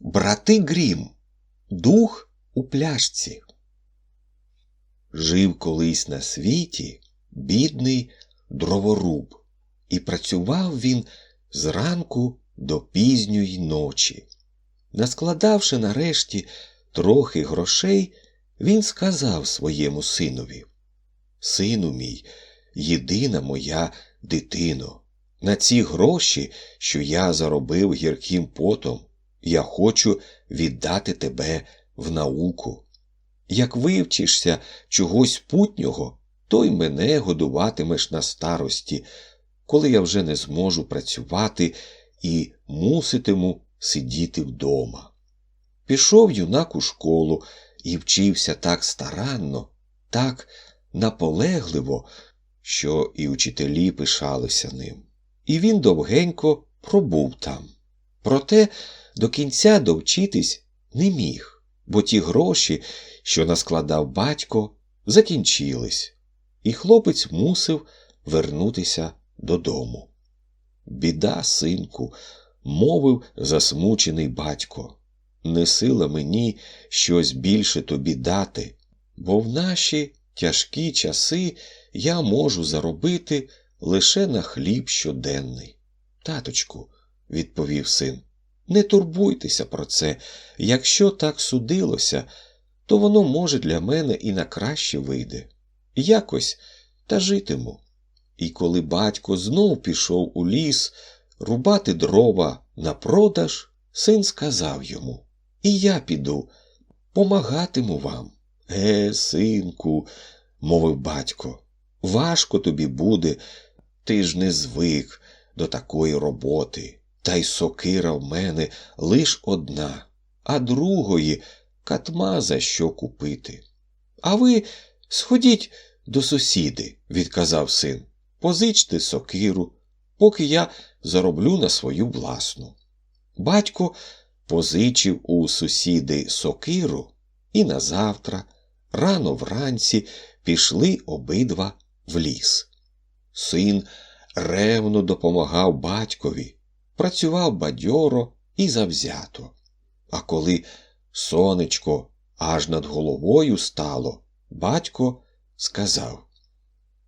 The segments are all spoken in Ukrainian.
Брати Грім, дух у пляшці. Жив колись на світі бідний дроворуб, і працював він зранку до пізньої ночі. Наскладавши нарешті трохи грошей, він сказав своєму синові Сину мій, єдина моя дитино, на ці гроші, що я заробив гірким потом, я хочу віддати тебе в науку. Як вивчишся чогось путнього, то й мене годуватимеш на старості, коли я вже не зможу працювати і муситиму сидіти вдома. Пішов юнак у школу і вчився так старанно, так наполегливо, що і учителі пишалися ним. І він довгенько пробув там. Проте до кінця довчитись не міг, бо ті гроші, що наскладав батько, закінчились, і хлопець мусив вернутися додому. Біда, синку, мовив засмучений батько. Не сила мені щось більше тобі дати, бо в наші тяжкі часи я можу заробити лише на хліб щоденний. Таточку, відповів син, не турбуйтеся про це. Якщо так судилося, то воно, може, для мене і на краще вийде. Якось та житиму. І коли батько знов пішов у ліс рубати дрова на продаж, син сказав йому І я піду, помагатиму вам. Е, синку, мовив батько, важко тобі буде, ти ж не звик до такої роботи. Та й сокира в мене лиш одна, а другої катма за що купити. А ви сходіть до сусіди, відказав син, позичте сокиру, поки я зароблю на свою власну. Батько позичив у сусіди сокиру, і назавтра, рано вранці, пішли обидва в ліс. Син ревно допомагав батькові, працював бадьоро і завзято. А коли сонечко аж над головою стало, батько сказав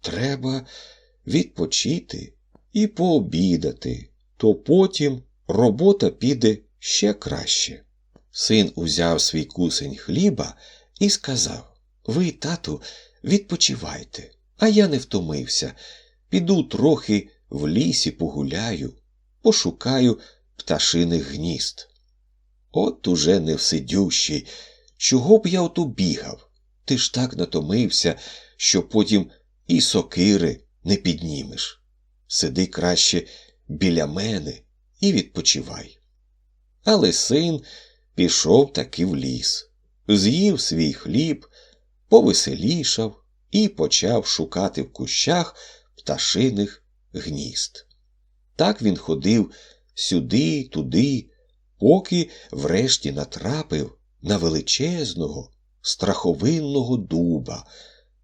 Треба відпочити і пообідати, то потім робота піде ще краще. Син узяв свій кусень хліба і сказав Ви, тату, відпочивайте, а я не втомився. Піду трохи в лісі погуляю, пошукаю пташиних гнізд. От уже невсидющий, чого б я ото бігав? Ти ж так натомився, що потім і сокири не піднімеш. Сиди краще біля мене і відпочивай. Але син пішов таки в ліс, з'їв свій хліб, повеселішав і почав шукати в кущах пташиних гнізд. Так він ходив сюди, туди, поки врешті натрапив на величезного, страховинного дуба,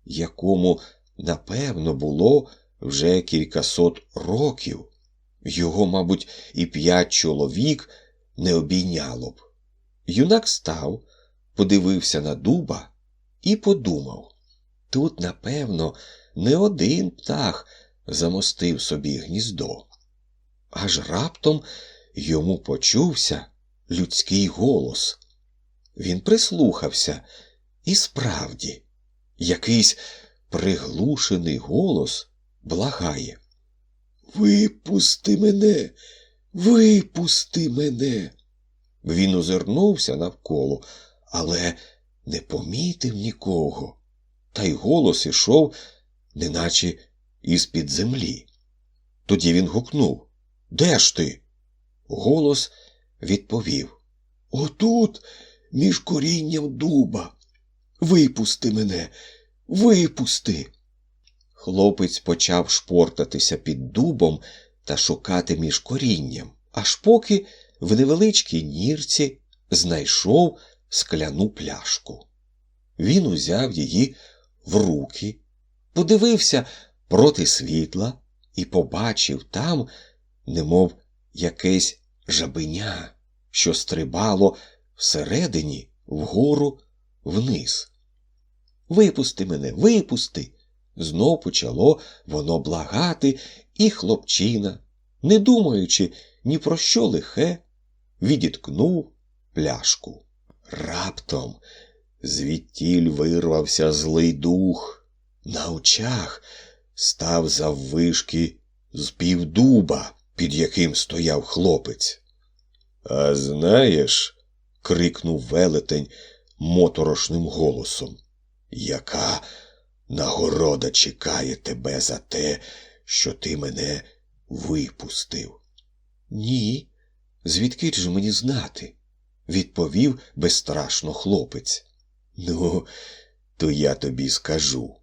якому, напевно, було вже кількасот років. Його, мабуть, і п'ять чоловік не обійняло б. Юнак став, подивився на дуба і подумав тут, напевно, не один птах замостив собі гніздо. Аж раптом йому почувся людський голос. Він прислухався, і справді, якийсь приглушений голос благає. Випусти мене, випусти мене. Він озирнувся навколо, але не помітив нікого, та й голос ішов, неначе із під землі. Тоді він гукнув Де ж ти? Голос відповів Отут, між корінням дуба. Випусти мене, випусти. Хлопець почав шпортатися під дубом та шукати між корінням, аж поки в невеличкій нірці знайшов скляну пляшку. Він узяв її в руки, подивився проти світла і побачив там, немов якесь жабеня, що стрибало всередині, вгору, вниз. Випусти мене, випусти. Знов почало воно благати, і хлопчина, не думаючи ні про що лихе, відіткнув пляшку. Раптом звідтіль вирвався злий дух. На очах став заввишки з півдуба, під яким стояв хлопець. А знаєш, крикнув велетень моторошним голосом, яка нагорода чекає тебе за те, що ти мене випустив? Ні, звідки ж мені знати? відповів безстрашно хлопець. Ну, то я тобі скажу,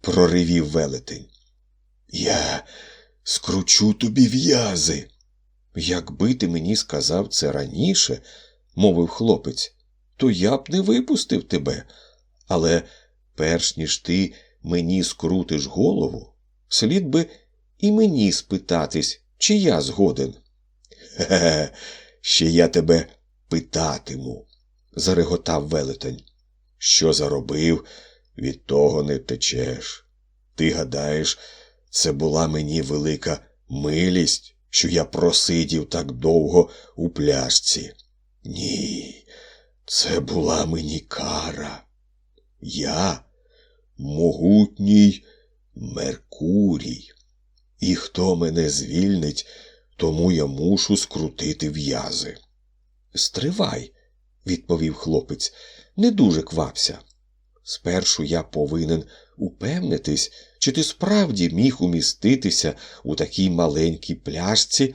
проривів велетень. Я скручу тобі в'язи. Якби ти мені сказав це раніше, мовив хлопець, то я б не випустив тебе. Але перш ніж ти мені скрутиш голову, слід би і мені спитатись, чи я згоден. Хе, ще я тебе питатиму, зареготав велетень. Що заробив, від того не втечеш. Ти гадаєш, це була мені велика милість, що я просидів так довго у пляшці. Ні, це була мені кара. Я могутній Меркурій. І хто мене звільнить, тому я мушу скрутити в'язи. Стривай, відповів хлопець, не дуже квапся. Спершу я повинен упевнитись, чи ти справді міг уміститися у такій маленькій пляшці,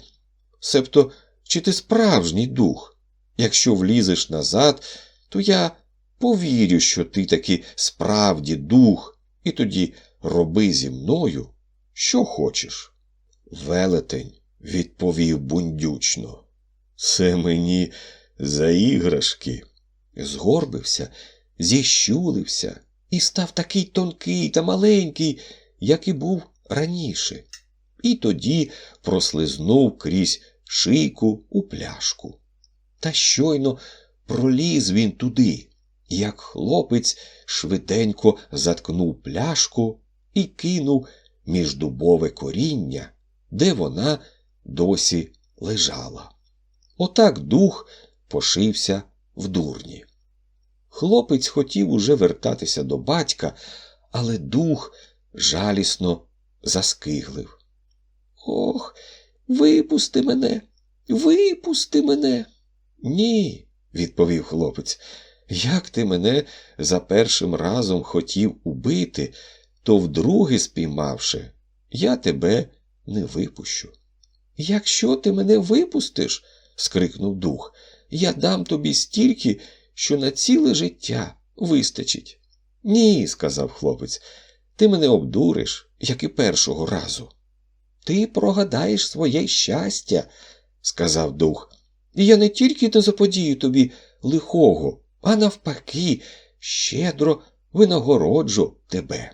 себто, чи ти справжній дух. Якщо влізеш назад, то я повірю, що ти таки справді дух, і тоді роби зі мною, що хочеш. Велетень відповів бундючно. Це мені за іграшки. Згорбився, зіщулився і став такий тонкий та маленький, як і був раніше. І тоді прослизнув крізь шийку у пляшку. Та щойно проліз він туди, як хлопець швиденько заткнув пляшку і кинув між дубове коріння, де вона досі лежала. Отак дух пошився в дурні. Хлопець хотів уже вертатися до батька, але дух жалісно заскиглив. Ох, випусти мене, випусти мене. Ні, відповів хлопець. Як ти мене за першим разом хотів убити, то вдруге спіймавши, я тебе не випущу. Якщо ти мене випустиш, скрикнув дух, я дам тобі стільки, що на ціле життя вистачить. Ні, сказав хлопець, ти мене обдуриш, як і першого разу. Ти прогадаєш своє щастя, сказав дух, і я не тільки не заподію тобі лихого, а навпаки, щедро винагороджу тебе.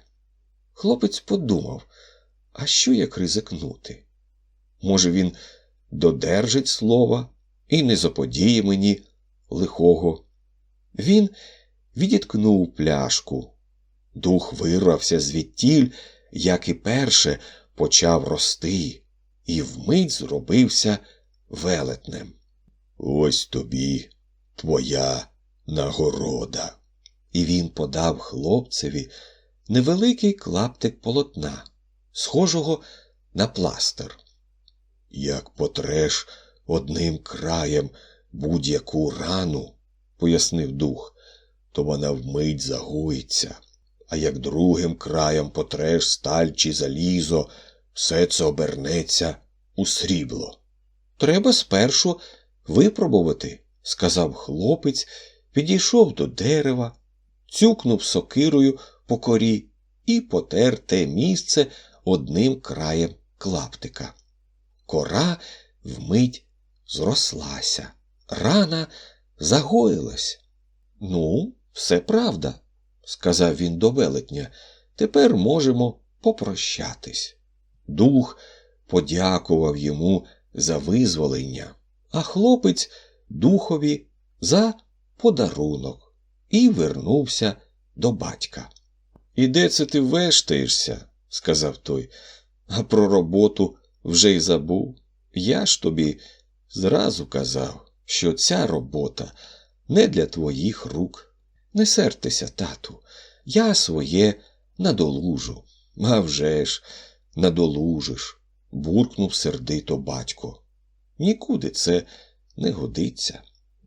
Хлопець подумав, а що як ризикнути? Може, він додержить слова і не заподіє мені лихого. Він відіткнув пляшку. Дух вирвався звідтіль, як і перше почав рости, і вмить зробився велетнем. Ось тобі твоя нагорода. І він подав хлопцеві невеликий клаптик полотна, схожого на пластир. Як потреш одним краєм будь-яку рану, пояснив дух, то вона вмить загоїться, а як другим краєм потреш сталь чи залізо, все це обернеться у срібло. Треба спершу випробувати, сказав хлопець, підійшов до дерева, цюкнув сокирою по корі і потер те місце одним краєм клаптика. Кора вмить зрослася, рана загоїлась. Ну, все правда, сказав він до велетня. Тепер можемо попрощатись. Дух подякував йому за визволення, а хлопець духові за подарунок і вернувся до батька. І де це ти вештаєшся? сказав той. А про роботу вже й забув. Я ж тобі зразу казав, що ця робота не для твоїх рук. Не сертеся, тату, я своє надолужу. А вже ж, надолужиш, буркнув сердито батько. Нікуди це не годиться.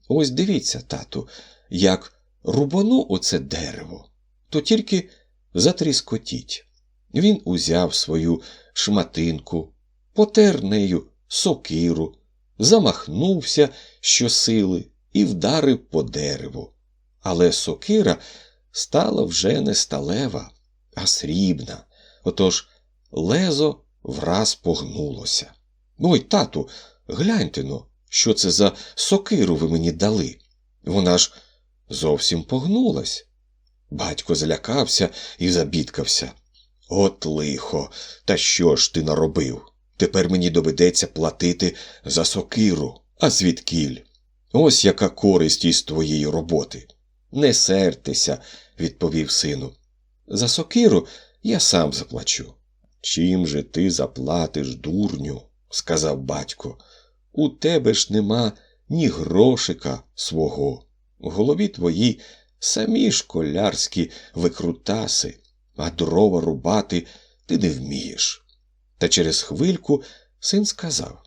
Ось дивіться, тату, як рубану оце дерево, то тільки затріскотіть. Він узяв свою шматинку, потер нею сокиру, замахнувся щосили і вдарив по дереву. Але сокира стала вже не сталева, а срібна. Отож лезо враз погнулося. Ой, тату, гляньте но, що це за сокиру ви мені дали? Вона ж зовсім погнулась. Батько злякався і забідкався. От лихо, та що ж ти наробив? Тепер мені доведеться платити за сокиру, а звідкіль? Ось яка користь із твоєї роботи. Не сертеся, відповів сину. За сокиру я сам заплачу. Чим же ти заплатиш, дурню? сказав батько. У тебе ж нема ні грошика свого. В голові твої самі школярські викрутаси, а дрова рубати ти не вмієш. Та через хвильку син сказав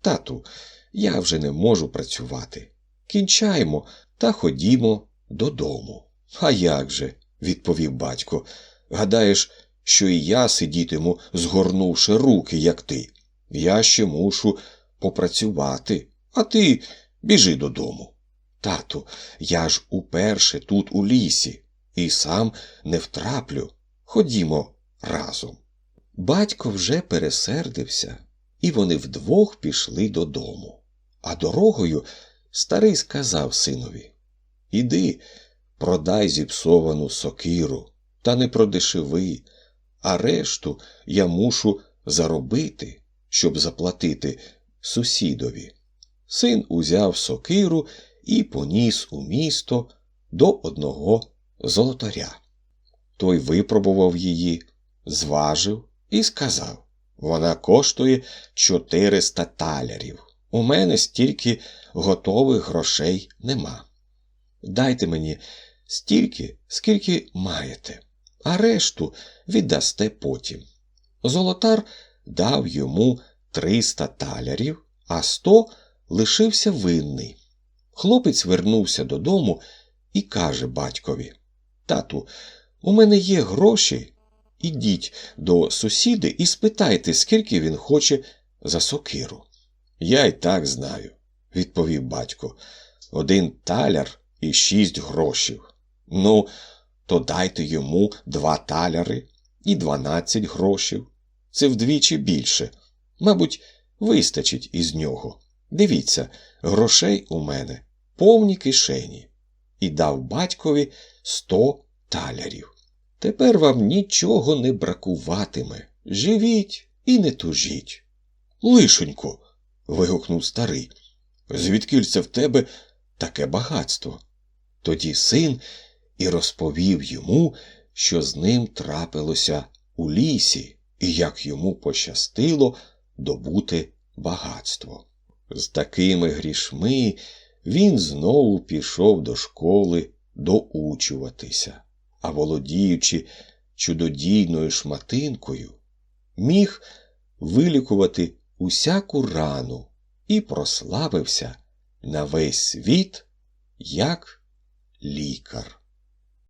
Тату, я вже не можу працювати. Кінчаймо та ходімо додому. А як же? відповів батько. Гадаєш, що і я сидітиму, згорнувши руки, як ти. Я ще мушу попрацювати, а ти біжи додому. Тату, я ж уперше тут у лісі, і сам не втраплю. Ходімо разом. Батько вже пересердився, і вони вдвох пішли додому. А дорогою старий сказав синові Іди, продай зіпсовану сокиру, та не продешеви, а решту я мушу заробити, щоб заплатити сусідові. Син узяв сокиру і поніс у місто до одного золотаря. Той випробував її, зважив і сказав вона коштує 400 талярів. У мене стільки готових грошей нема. Дайте мені стільки, скільки маєте, а решту віддасте потім. Золотар дав йому 300 талярів, а 100 лишився винний. Хлопець вернувся додому і каже батькові Тату, у мене є гроші. Ідіть до сусіди і спитайте, скільки він хоче за сокиру. Я й так знаю, відповів батько. Один таляр і шість грошів. Ну, то дайте йому два таляри і дванадцять грошів. Це вдвічі більше. Мабуть, вистачить із нього. Дивіться, грошей у мене повні кишені. І дав батькові сто талярів. Тепер вам нічого не бракуватиме. Живіть і не тужіть. Лишенько. вигукнув старий. Звідкіль це в тебе таке багатство? Тоді син і розповів йому, що з ним трапилося у лісі, і як йому пощастило добути багатство. З такими грішми він знову пішов до школи доучуватися, а володіючи чудодійною шматинкою, міг вилікувати усяку рану і прославився на весь світ як лікар.